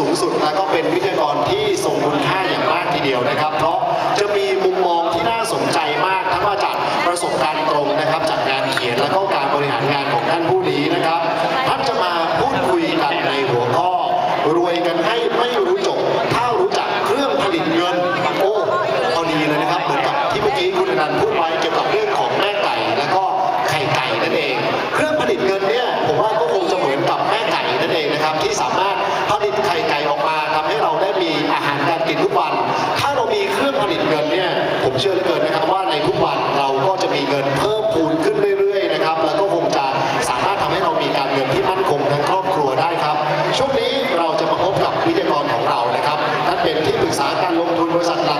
สูงสุดและก็เป็นวิทยากรที่ทรงคุณค่าอย่างมากทีเดียวนะครับ เพราะจะมีมุมมองที่น่าสนใจมากทั้งมาจากประสบการณ์ตรงนะครับ จากงานเขียนและก็การบริหารงานของท่านผู้นี้นะครับท่านจะมาพูดคุยกันในหัวข้อ รวยกันให้ไม่รู้จบถ้ารู้จักเครื่องผลิตเงินโอ้พอดีเลยนะครับเหมือนกับที่เมื่อกี้คุณนันต์พูดไว้เกี่ยวกับเรื่องของ กินทุกวัน ถ้าเรามีเครื่องผลิตเงินเนี่ยผมเชื่อเหลือเกินนะครับว่าในทุกวันเราก็จะมีเงินเพิ่มพูนขึ้นเรื่อยๆนะครับแล้วก็คงจะสามารถทำให้เรามีการเงินที่มั่นคงทั้งครอบครัวได้ครับช่วงนี้เราจะมาพบกับวิทยากรของเรานะครับท่านเป็นที่ปรึกษาการลงทุนบริษัทหลัก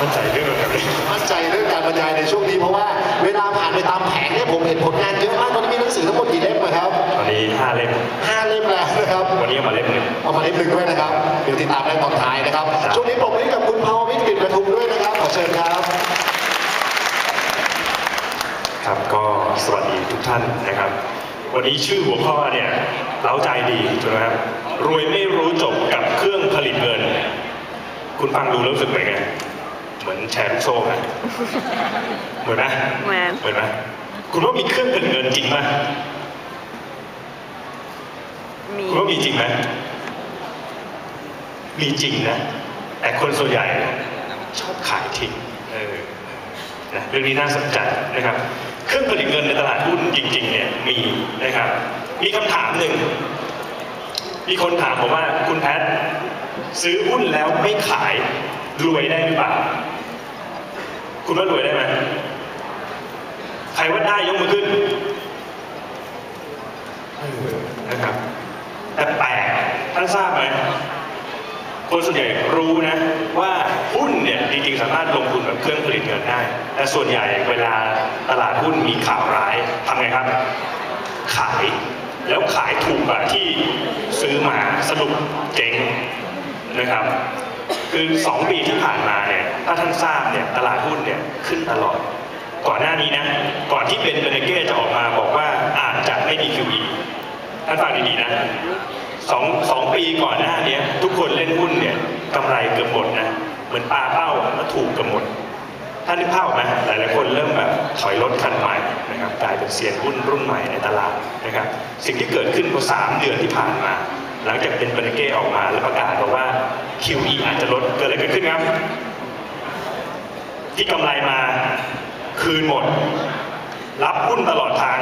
มั่นใจเรื่องแบบนี้มั่นใจเรื่องการบรรยายในช่วงนี้เพราะว่าเวลาผ่านไปตามแผงเนี่ยผมเห็นผลงานเยอะมากตอนนี้มีหนังสือทั้งหมดกี่เล่มนะครับ ตอนนี้ห้าเล่มห้าเล่มแล้วนะครับ วันนี้เอามาเล่มหนึ่งเอามาเล่มหนึ่งด้วยนะครับ เดี๋ยวติดตามได้ตอนท้ายนะครับครับช่วงนี้ปรบมือให้กับคุณภาววิทย์กฤษปทุมด้วยนะครับ ขอเชิญครับ ครับก็สวัสดีทุกท่านนะครับ วันนี้ชื่อหัวข้อเนี่ยเล้าใจดีถูกไหมครับ รวยไม่รู้จบกับเครื่องผลิตเงิน คุณฟังดูแล้วรู้สึกเป็นไง เหมือนแชร์ลูกโซ่ไหมเหมือนไหมเหมือนเหมือนไหมคุณว่ามีเครื่องผลิตเงินจริงไหมมีคุณว่ามีจริงไหมมีจริงนะ แต่คนส่วนใหญ่ชอบขายทิ้งเออนะเรื่องนี้น่าสนใจนะครับ เครื่องผลิตเงินในตลาดหุ้นจริง ๆ เนี่ยมีนะครับ มีคำถามหนึ่ง มีคนถามผมว่าคุณแพทย์ซื้อหุ้นแล้วไม่ขายรวยได้หรือเปล่า คุณว่ารวยได้ไหมใครว่าได้ยกมือขึ้นนะครับแต่แปลกท่านทราบไหมคนส่วนใหญ่รู้นะว่าหุ้นเนี่ยจริงๆสามารถลงทุนแบบเครื่องผลิตเงินได้ แต่ส่วนใหญ่เวลาตลาดหุ้นมีข่าวร้ายทำไงครับ ขายแล้วขายถูกกว่าที่ซื้อมาสรุปเจ๊งนะครับ คือ 2 ปีที่ผ่านมาเนี่ยถ้าท่านทราบเนี่ยตลาดหุ้นเนี่ยขึ้นตลอด ก่อนหน้านี้นะก่อนที่เป็นเบเนเก้จะออกมาบอกว่าอาจจะไม่มี QE ท่านฟังดีๆนะสองสองปีก่อนหน้านี้ทุกคนเล่นหุ้นเนี่ยกำไรเกือบหมดนะเหมือนปลาเป้าแล้วถูกเกือบหมดท่านนึกภาพไหมหลายๆคนเริ่มแบบถอยรถคันใหม่นะครับกลายเป็นเซียนหุ้นรุ่นใหม่ในตลาดนะครับสิ่งที่เกิดขึ้นเมื่อสามเดือนที่ผ่านมา หลังจากเป็นเบรเก้ออกมาแล้วประกาศบอกว่า QE อาจจะลดเกิดอะไรเกิดขึ้นครับ ที่กำไรมาคืนหมด รับหุ้นตลอดทาง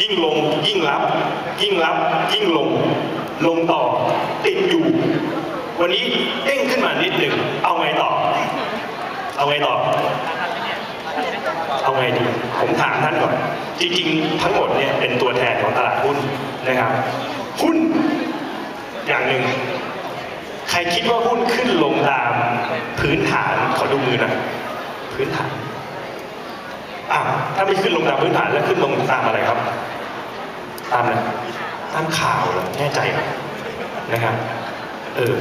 ยิ่งลงยิ่งรับ ยิ่งรับ ยิ่งลง ลงต่อติดอยู่ วันนี้เด้งขึ้นมานิดหนึ่งเอาไงต่อ เอาไงต่อเอาไงดีผมถามท่านก่อน จริง ๆ ทั้งหมดเนี่ยเป็นตัวแทนของตลาดหุ้นนะครับ หุ้นอย่างหนึ่ง ใครคิดว่าหุ้นขึ้นลงตามพื้นฐานขอดูมือหนะพื้นฐานอ้าถ้าไม่ขึ้นลงตามพื้นฐานแล้วขึ้นลงตามอะไรครับ ตามอะไรตามข่าวเหรอแน่ใจเหรอนะครับ เออ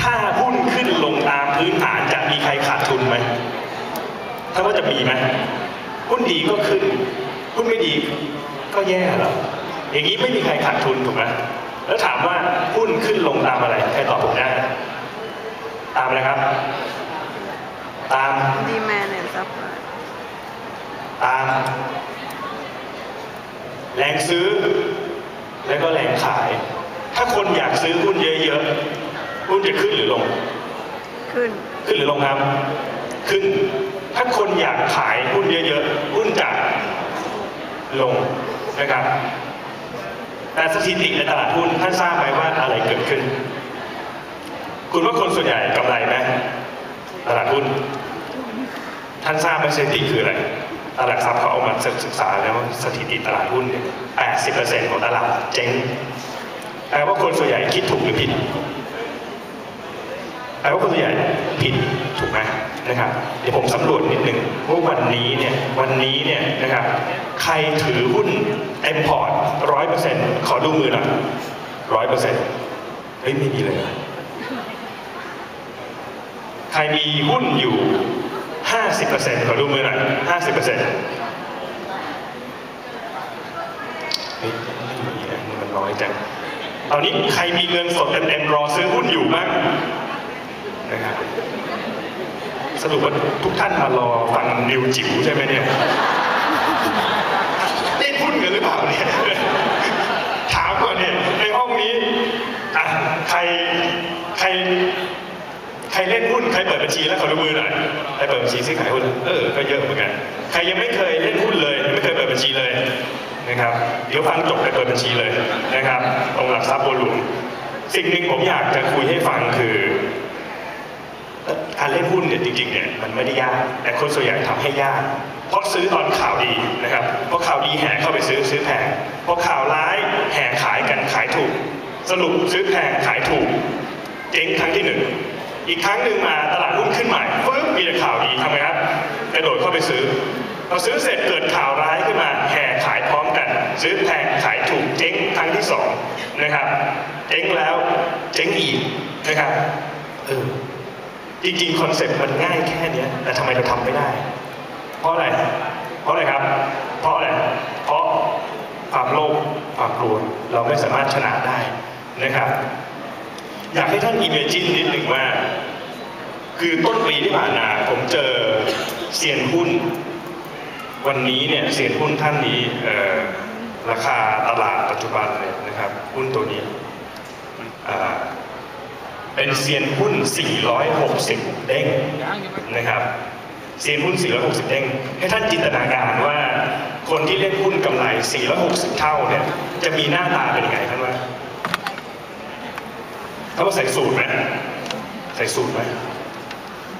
ถ้าหุ้นขึ้นลงตามพื้นฐานจะมีใครขาดทุนไหม ถ้าว่าจะมีไหมหุ้นดีก็ขึ้นหุ้นไม่ดีก็แย่เหรอ อย่างนี้ไม่มีใครขาดทุนถูกไหมแล้วถามว่าหุ้นขึ้นลงตามอะไรใครตอบผมได้ตามอะไรครับ ตามดีแมนแอนด์ซัพพลายตาม แรงซื้อ แล้วก็แรงขาย ถ้าคนอยากซื้อหุ้นเยอะๆหุ้นจะขึ้นหรือลง ขึ้น ขึ้นหรือลงครับ ขึ้น ถ้าคนอยากขายหุ้นเยอะๆหุ้นจะลงนะครับ แต่สถิติในตลาดหุ้นท่านทราบไหมว่าอะไรเกิดขึ้น คุณว่าคนส่วนใหญ่กำไรไหมตลาดหุ้น ท่านทราบไหมสถิติคืออะไรตลาดทรัพย์เขาเอามาศึกษาแล้วสถิติตลาดหุ้นเนี่ย80%ของตลาดเจ๊งแปลว่าคนส่วนใหญ่คิดถูกหรือผิด แปลว่าคนส่วนใหญ่ผิดถูกไหมนะครับเดี๋ยวผมสำรวจนิดหนึ่งว่าวันนี้เนี่ยวันนี้เนี่ยนะครับใครถือหุ้นเต็มพอร์ตร้อยเปอร์เซ็นต์ขอดูมือหน่อยร้อยเปอร์เซ็นต์เฮ้ยไม่มีเลยใครมีหุ้นอยู่50%ขอดูมือหน่อย50%เฮ้ยไม่มีนะมันน้อยจังตอนนี้ใครมีเงินสดเต็มๆรอซื้อหุ้นอยู่บ้าง นะครับสรุปว่าทุกท่านมารอฟังนิวจิ๋วใช่ไหมเนี่ยเล่นหุ้นกันหรือเปล่าเนี่ยถามก่อนเนี่ยในห้องนี้อะใครใครใครเล่นหุ้นใครเปิดบัญชีแล้วขอดูมือหน่อยใครเปิดบัญชีซื้อขายหุ้นเออก็เยอะเหมือนกันใครยังไม่เคยเล่นหุ้นเลยไม่เคยเปิดบัญชีเลยนะครับ เดี๋ยวฟังจบไปเปิดบัญชีเลยนะครับตรงหลักทรัพย์บัวหลวงสิ่งหนึ่งผมอยากจะคุยให้ฟังคือ การเล่นหุ้นเนี่ยจริงๆเนี่ยมันไม่ได้ยาก แต่คนส่วนใหญ่ทำให้ยาก เพราะซื้อตอนข่าวดีนะครับเพราะข่าวดีแห่เข้าไปซื้อซื้อแพงเพราะข่าวร้ายแห่ขายกันขายถูก สรุปซื้อแพงขายถูกเจ๊งครั้งที่หนึ่งอีกครั้งหนึ่งมาตลาดหุ้นขึ้นใหม่ปึ๊บมีแต่ข่าวดีทำไงครับกระโดดเข้าไปซื้อพอซื้อเสร็จเกิดข่าวร้ายขึ้นมาแห่ขายพร้อมกัน ซื้อแพงขายถูกเจ๊งครั้งที่สองนะครับเจ๊งแล้วเจ๊งอีกนะครับเออ จริงๆคอนเซ็ปต์มันง่ายแค่เนี้ยแต่ทำไมเราทำไม่ได้ เพราะอะไร เพราะอะไรครับ เพราะอะไร เพราะความโลภความกลัวเราไม่สามารถชนะได้นะครับ อยากให้ท่านอิมเมจินนิดหนึ่งว่า คือต้นปีที่ผ่านมาผมเจอเซียนหุ้น วันนี้เนี่ยเซียนหุ้นท่านนี้ราคาตลาดปัจจุบันเลยนะครับ หุ้นตัวนี้ เป็นเซียนหุ้น 460 เด้งนะครับ เซียนหุ้น 460 เด้ง ให้ท่านจินตนาการว่า คนที่เล่นหุ้นกำไร 460 เท่าเนี่ย จะมีหน้าตาเป็นยังไงท่านว่าเขาใส่สูตรไหมใส่สูตรไหม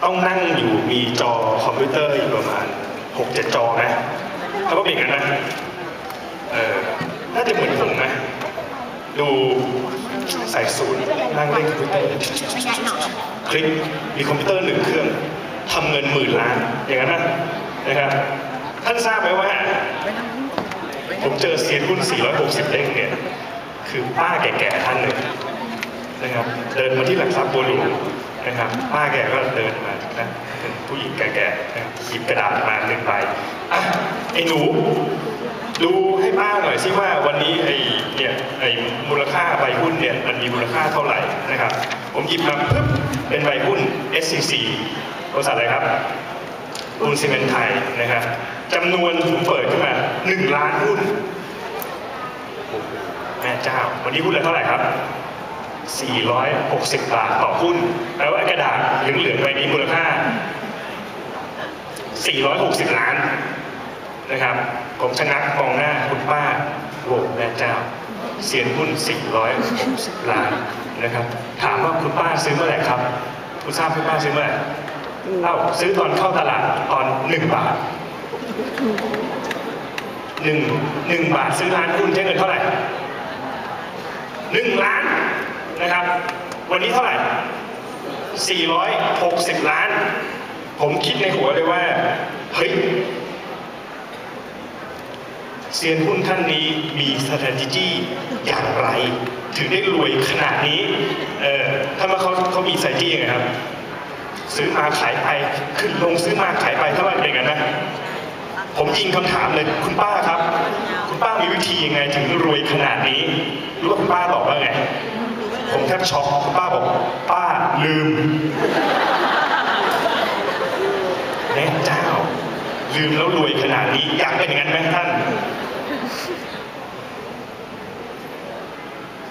ต้องนั่งอยู่มีจอคอมพิวเตอร์อยู่ประมาณ 6-7 จอนะเขาว่าเป็นอย่างนั้นนะ เออน่าจะเหมือนผมนะ ดู ใส่สูตรนั่งเล่นคอมพิวเตอร์คลิกมีคอมพิวเตอร์หนึ่งเครื่องทำเงินหมื่นล้านอย่างนั้นนะนะครับท่านทราบไหมว่า ผมเจอเซียนหุ้น 460 เด้งเนี่ยคือป้าแก่ๆท่านหนึ่งนะครับ เดินมาที่หลักทรัพย์บัวหลวงนะครับป้าแกก็เดินมานะผู้หญิงแก่ๆหยิบกระดาษมาหนึ่งใบอะไอ้หนู ดูให้ป้าหน่อยสิว่าวันนี้ไอ้เนี่ยไอ้มูลค่าใบหุ้นเนี่ยมันมีมูลค่าเท่าไหร่นะครับ ผมหยิบมาปึ๊บเป็นใบหุ้น SCC บริษัทอะไรครับปูนซีเมนต์ไทยนะครับจำนวนผมเปิดขึ้นมา1ล้านหุ้นแม่เจ้า วันนี้หุ้นละเท่าไหร่ครับ 460 บาทต่อหุ้น แล้วกระดาษเหลืองๆใบนี้มูลค่า 460 ล้าน นะครับ ผมชะงักมองหน้าคุณป้าโวแม่เจ้า เสียนหุ้น 460 ล้านนะครับ ถามว่าคุณป้าซื้อเมื่อไหร่ครับ คุณทราบคุณป้าซื้อเมื่อไหร่เอ้าซื้อตอนเข้าตลาดตอน 1 บาทหนึ่งหนึ่งบาทซื้อล้านหุ้นใช้เงินเท่าไหร่หนึ่งล้านนะครับ วันนี้เท่าไหร่ 460 ล้าน ผมคิดในหัวเลยว่า เฮ้ย เซียนหุ้นท่านนี้มี strategy อย่างไร ถึงได้รวยขนาดนี้ เออถ้ามาเขาเขามี strategy ยังไงครับ ซื้อมาขายไปขึ้นลงซื้อมาขายไปถ้าว่าเป็นอย่างนั้นนะ ผมยิงคำถามเลยคุณป้าครับ คุณป้ามีวิธียังไงถึงรวยขนาดนี้รู้ว่าคุณป้าตอบว่าไง ผมแทบช็อกคุณป้าบอก ป้าลืมแม่เจ้าลืมแล้วรวยขนาดนี้อยากเป็นอย่างนั้นไหมท่าน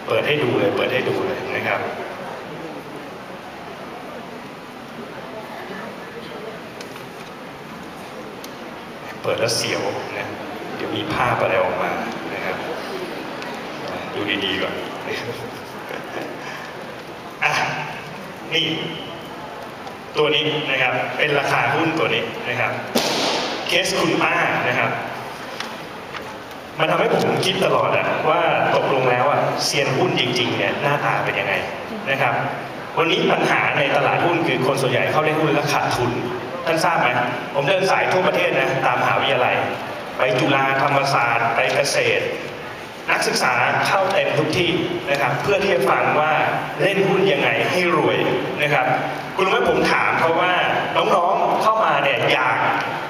เปิดให้ดูเลย เปิดให้ดูเลยนะครับเปิดแล้วเสียวนะเดี๋ยวมีภาพอะไรออกมานะครับ ดูดีๆก่อนอะนี่ตัวนี้นะครับเป็นราคาหุ้นตัวนี้นะครับเคสคุณป้านะครับ มันทำให้ผมคิดตลอดอะว่าตกลงแล้วอะเซียนหุ้นจริงๆเนี่ยหน้าตาเป็นยังไงนะครับ วันนี้ปัญหาในตลาดหุ้นคือคนส่วนใหญ่เข้าเล่นหุ้นแล้วขาดทุน ท่านทราบไหมผมเดินสายทั่วประเทศนะตามมหาวิทยาลัย ไปจุฬาธรรมศาสตร์ไปเกษตร นักศึกษาเข้าเต็มทุกที่นะครับ เพื่อที่จะฟังว่าเล่นหุ้นยังไงให้รวยนะครับ คุณรู้ไหมผมถามเขาว่าน้องๆเข้ามาเนี่ยอยาก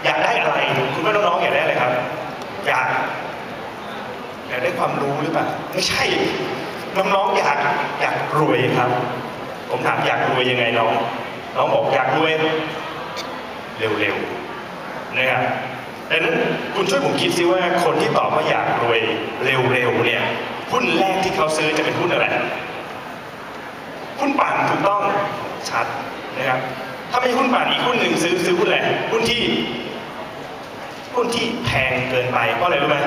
อยากได้อะไร คุณว่าน้องๆอยากได้อะไรครับ อยาก อยากได้ความรู้หรือเปล่าไม่ใช่ น้องๆอยากอยากรวยครับ ผมถามอยากรวยยังไงน้อง น้องบอกอยากรวย เร็วๆนะครับดังนั้นคุณช่วยผมคิดซิว่าคนที่ตอบว่าอยากรวยเร็วๆเนี่ยหุ้นแรกที่เขาซื้อจะเป็นหุ้นอะไรหุ้นปั่นถูกต้องชัดนะครับ ถ้าไม่หุ้นปั่นอีกหุ้นหนึ่งซื้อซื้อหุ้นอะไรหุ้นที่หุ้นที่แพงเกินไปเพราะอะไรรู้ไหม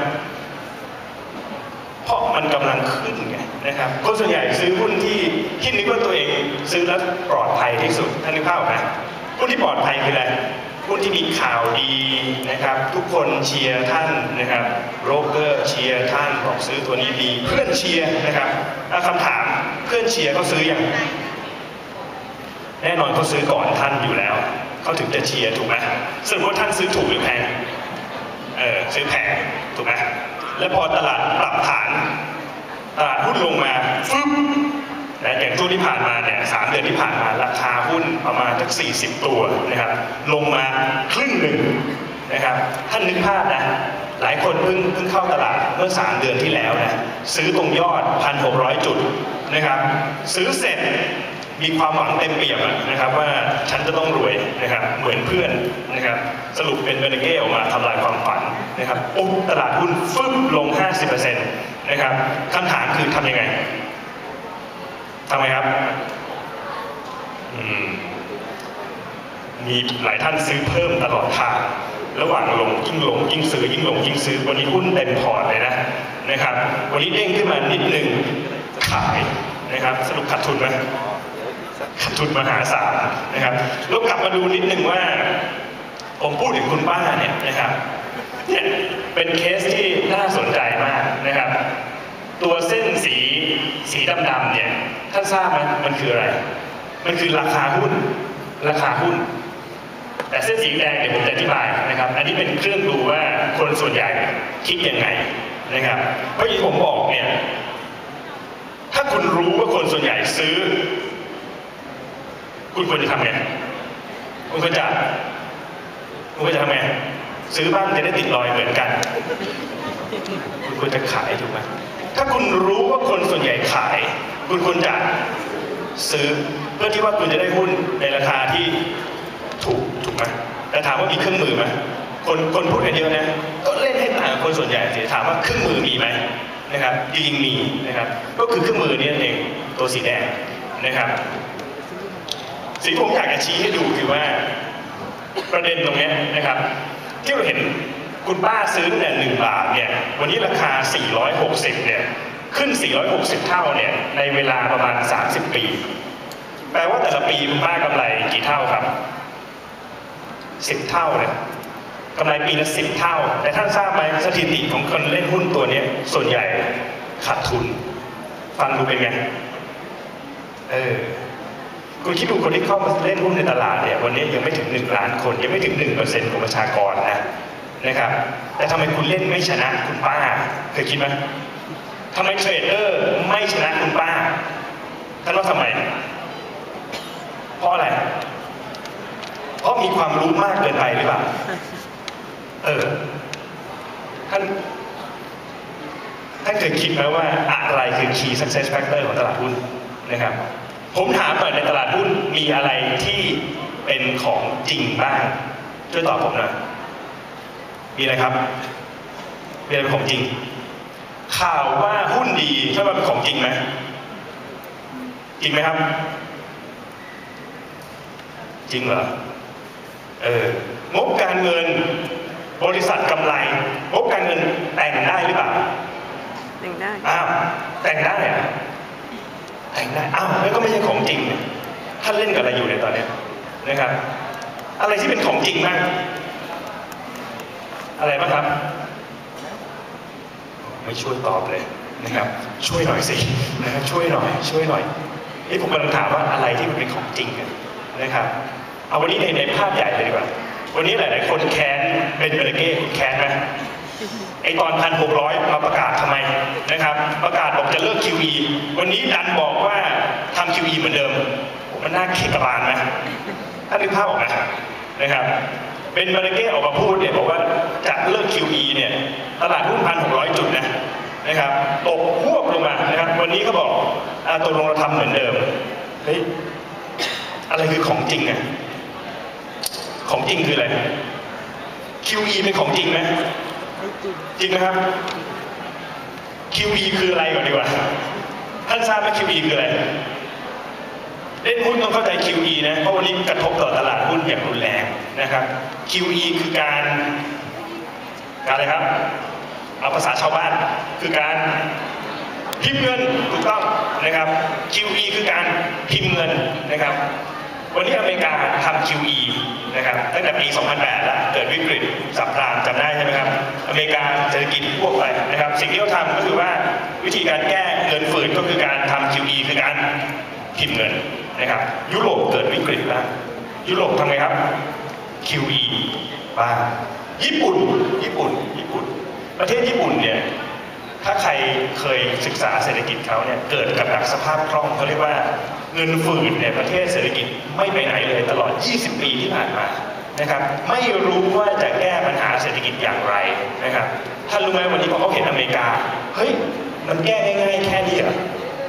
ราะมันกำลังขึ้นไงนะครับคนส่วนใหญ่ซื้อหุ้นที่ที่นึกว่าตัวเองซื้อแล้วปลอดภัยที่สุดท่านนึกภาพออกไหมหุ้นที่ปลอดภัยคืออะไรหุ้นที่มีข่าวดีนะครับ ทุกคนเชียร์ท่านนะครับโรเกอร์เชียร์ท่านบอกซื้อตัวนี้ดีเพื่อนเชียร์นะครับแล้วคำถามเพื่อนเชียร์เขาซื้อยังแน่นอนเขาซื้อก่อนท่านอยู่แล้วเขาถึงจะเชียร์ถูกไหมสรุปว่าท่านซื้อถูกหรือแพงเออซื้อแพงถูกไหม แล้วพอตลาดปรับฐานตลาดหุ้นลงมาฟึ๊บนะอย่างช่วงที่ผ่านมาเนี่ยสามเดือนที่ผ่านมาราคาหุ้นประมาณสัก40 ตัวนะครับลงมาครึ่งหนึ่งนะครับท่านนึกภาพนะหลายคนเพิ่งเพิ่งเข้าตลาดเมื่อ 3 เดือนที่แล้วนะซื้อตรงยอด 1,600 จุดนะครับซื้อเสร็จ มีความหวังเต็มเปี่ยมนะครับว่าฉันจะต้องรวยนะครับเหมือนเพื่อนนะครับสรุปเป็นเบเนเก้ออกมาทำลายความฝันนะครับโอ้ตลาดหุ้นฟึ่มลง 50%นะครับคำถามคือทำยังไงทำไงครับมีหลายท่านซื้อเพิ่มตลอดทางระหว่างลงยิ่งลงยิ่งซื้อยิ่งลงยิ่งซื้อวันนี้หุ้นเต็มพอร์ตเลยนะนะครับ วันนี้เด้งขึ้นมานิดนึงขายนะครับ สรุปขาดทุนไหม ขาดทุนมหาศาลนะครับแล้วกลับมาดูนิดนึงว่า ผมพูดถึงคุณป้าเนี่ยนะครับเนี่ยเป็นเคสที่น่าสนใจมากนะครับ ตัวเส้นสีสีดำๆเนี่ยท่านทราบไหมมันคืออะไร มันคือราคาหุ้น ราคาหุ้น แต่เส้นสีแดงเดี๋ยวผมจะอธิบายนะครับ อันนี้เป็นเครื่องดูว่าคนส่วนใหญ่คิดยังไงนะครับ เพราะที่ผมบอกเนี่ย ถ้าคุณรู้ว่าคนส่วนใหญ่ซื้อ คุณควรจะทำไงคุณควรจะคุณควรจะทำไงซื้อบ้างจะได้ติดรอยเหมือนกัน คุณควรจะขายถูกไหมถ้าคุณรู้ว่าคนส่วนใหญ่ขาย คุณควรจะซื้อเพื่อที่ว่าคุณจะได้หุ้นในราคาที่ถูกถูกไหมแต่ถามว่ามีเครื่องมือไหมคนคนพูดกันเยอะนะก็เล่นให้ต่างกับคนส่วนใหญ่สิถามว่าเครื่องมือมีไหมนะครับจริงมีนะครับ ก็คือเครื่องมือนี่เองตัวสีแดงนะครับ สิ่งที่ผมอยากจะชี้ให้ดูคือว่า ประเด็นตรงนี้นะครับ ที่เราเห็นคุณป้าซื้อเนี่ยหนึ่งบาทเนี่ยวันนี้ราคา 460 เนี่ยขึ้น 460 เท่าเนี่ยในเวลาประมาณ 30 ปี แปลว่าแต่ละปีคุณป้ากำไรกี่เท่าครับ 10 เท่าเนี่ยกำไรปีละ 10 เท่า แต่ท่านทราบไหมสถิติของคนเล่นหุ้นตัวนี้ส่วนใหญ่ขาดทุน ฟังดูเป็นไง เออ คุณคิดดูคนที่เข้ามาเล่นหุ้นในตลาดเนี่ยวันนี้ยังไม่ถึง 1 ล้านคน ยังไม่ถึง1%ของประชากรนะนะครับแต่ทำไมคุณเล่นไม่ชนะคุณป้าเคยคิดไหมทำไมเทรดเดอร์ไม่ชนะคุณป้าท่านว่าทำไมเพราะอะไร เพราะมีความรู้มากเกินไปหรือเปล่าเออท่านท่านเคยคิดไหมว่าอะไรคือ key success factor ของตลาดหุ้นนะครับ ผมถามหน่อยในตลาดหุ้นมีอะไรที่เป็นของจริงบ้าง ช่วยตอบผมหน่อย มีอะไรครับ มีอะไรเป็นของจริง ข่าวว่าหุ้นดีใช่ว่าเป็นของจริงไหมจริงไหมครับ จริงเหรอ เอองบการเงิน บริษัทกำไรงบการเงินแต่งได้หรือเปล่าหนึ่งได้อ้าวแต่งได้เหรอ แต่งได้อ้าวแล้วก็ไม่ใช่ของจริงเนี่ยท่านเล่นกับอะไรอยู่ในยตอนนี้นะครับ อะไรที่เป็นของจริงบ้างอะไรบ้างครับ ไม่ช่วยตอบเลยนะครับ ช่วยหน่อยสินะครับช่วยหน่อย ช่วยหน่อยนี่ผมกำลังถามว่าอะไรที่มันเป็นของจริงกันนะครับ เอาวันนี้ในในภาพใหญ่เลยดีกว่า วันนี้หลาย ๆ คนแค้นเป็นเบลเก้คุณแค้นไหม ไอตอนพันหกร้อยมาประกาศทำไมนะครับ ประกาศบอกจะเลิก QE วันนี้ดันบอกว่าทำ QE เหมือนเดิม มันน่าข็ดกระบาลไหมถ้านึกภาพออกไหมนะครับ เป็นมาร์เก้ออกมาพูดเนี่ยบอกว่าจะเลิก QE เนี่ยตลาดหุ้นพันหกร้อยจุดนะนะครับตกพวบลงมานะครับ วันนี้ก็บอกอาตกลงเราทำเหมือนเดิมเฮ้ยอะไรคือของจริงอะของจริงคืออะไร QE เป็นของจริงไหม ไม่จริง จริงไหมครับ QE คืออะไรก่อนดีกว่า ท่านทราบไหม QE คืออะไร เล่นหุ้นต้องเข้าใจ QE นะ เพราะวันนี้กระทบต่อตลาดหุ้นอย่างรุนแรงนะครับ QE คือการ การอะไรครับ เอาภาษาชาวบ้าน คือการพิมพ์เงินถูกต้องนะครับ QE คือการพิมพ์เงินนะครับ วันนี้อเมริกาทำ QE นะครับตั้งแต่ปี 2008แล้วเกิดวิกฤตสับพลามจำได้ใช่ไหมครับ อเมริกาเศรษฐกิจพวกไปนะครับ สิ่งที่เขาทำก็คือว่าวิธีการแก้เงินฝืดก็คือการทำ QE คือการพิมพ์เงินนะครับ ยุโรปเกิดวิกฤตแล้วยุโรปทำไงครับ QE บ้างญี่ปุ่น ญี่ปุ่น ญี่ปุ่น ประเทศญี่ปุ่นเนี่ย ถ้าใครเคยศึกษาเศรษฐกิจเขาเนี่ย เกิดกับดักสภาพคล่องเขาเรียกว่าเงินฝืดเนี่ยประเทศเศรษฐกิจไม่ไปไหนเลยตลอด 20 ปีที่ผ่านมา นะครับไม่รู้ว่าจะแก้ปัญหาเศรษฐกิจอย่างไรนะครับท่านรู้ไหมวันนี้พอเขาเห็นอเมริกาเฮ้ยมันแก้ง่ายๆแค่นี้เหรอ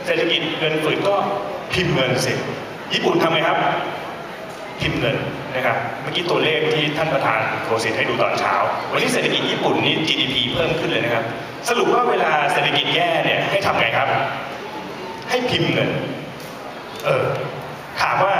เศรษฐกิจเงินฝืดก็พิมพ์เงินสิญี่ปุ่นทำไงครับ พิมพ์เงินนะครับเมื่อกี้ตัวเลขที่ท่านประธานโคสิตให้ดูตอนเช้า วันนี้เศรษฐกิจญี่ปุ่นนี่ GDP เพิ่มขึ้นเลยนะครับ สรุปว่าเวลาเศรษฐกิจแย่เนี่ยให้ทำไงครับ ให้พิมพ์เงินเออถามว่า